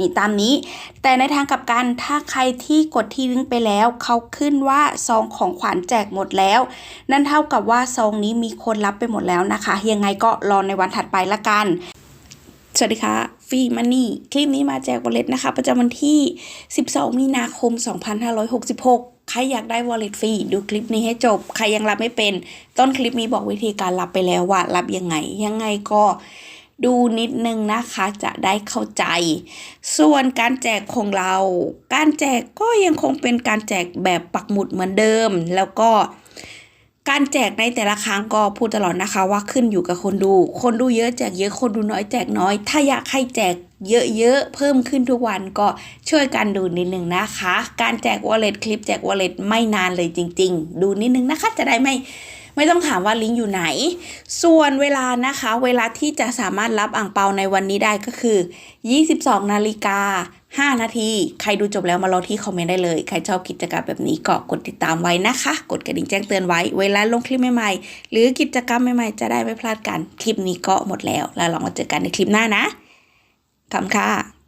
นี่ตามนี้ แต่ในทางกลับกันถ้าใครที่กดที่ลิงก์ไปแล้ว เขาขึ้นว่าซองของขวัญแจกหมดแล้ว นั่นเท่ากับว่าซองนี้มีคนรับไปหมดแล้วนะคะ ยังไงก็รอในวันถัดไปละกัน สวัสดีค่ะฟรีมันนี่คลิปนี้มาแจกวอลเล็ตนะคะ ประจำวันที่ 12 มีนาคม 2566ใครอยากได้วอลเล็ตฟรีดูคลิปนี้ให้จบ ใครยังรับไม่เป็น ต้นคลิปนี้บอกวิธีการรับไปแล้วว่ารับยังไง ยังไงก็ ดูนิดนึงนะคะจะได้เข้าใจ ส่วนการแจกของเรา การแจกก็ยังคงเป็นการแจกแบบปักหมุดเหมือนเดิม แล้วก็การแจกในแต่ละครั้งก็พูดตลอดนะคะว่าขึ้นอยู่กับคนดู คนดูเยอะแจกเยอะคนดูน้อยแจกน้อย ถ้าอยากให้แจกเยอะๆเพิ่มขึ้นทุกวันก็ช่วยกันดูนิดนึงนะคะ การแจกวอลเล็ตคลิปแจกวอลเล็ตไม่นานเลยจริง ๆ ดูนิดนึงนะคะจะได้ไม่ ไม่ต้องถามว่าลิงก์อยู่ไหน ส่วนเวลานะคะ เวลาที่จะสามารถรับอ่างเปาในวันนี้ได้ก็คือ 22 นาฬิกา 5 นาที ใครดูจบแล้วมารอที่คอมเมนต์ได้เลย ใครชอบกิจกรรมแบบนี้ก็กดติดตามไว้นะคะ กดกระดิ่งแจ้งเตือนไว้ เวลาลงคลิปใหม่ๆ หรือกิจกรรมใหม่ๆ จะได้ไม่พลาดกัน คลิปนี้ก็หมดแล้ว แล้วเรามาเจอกันในคลิปหน้านะขอบคุณค่ะ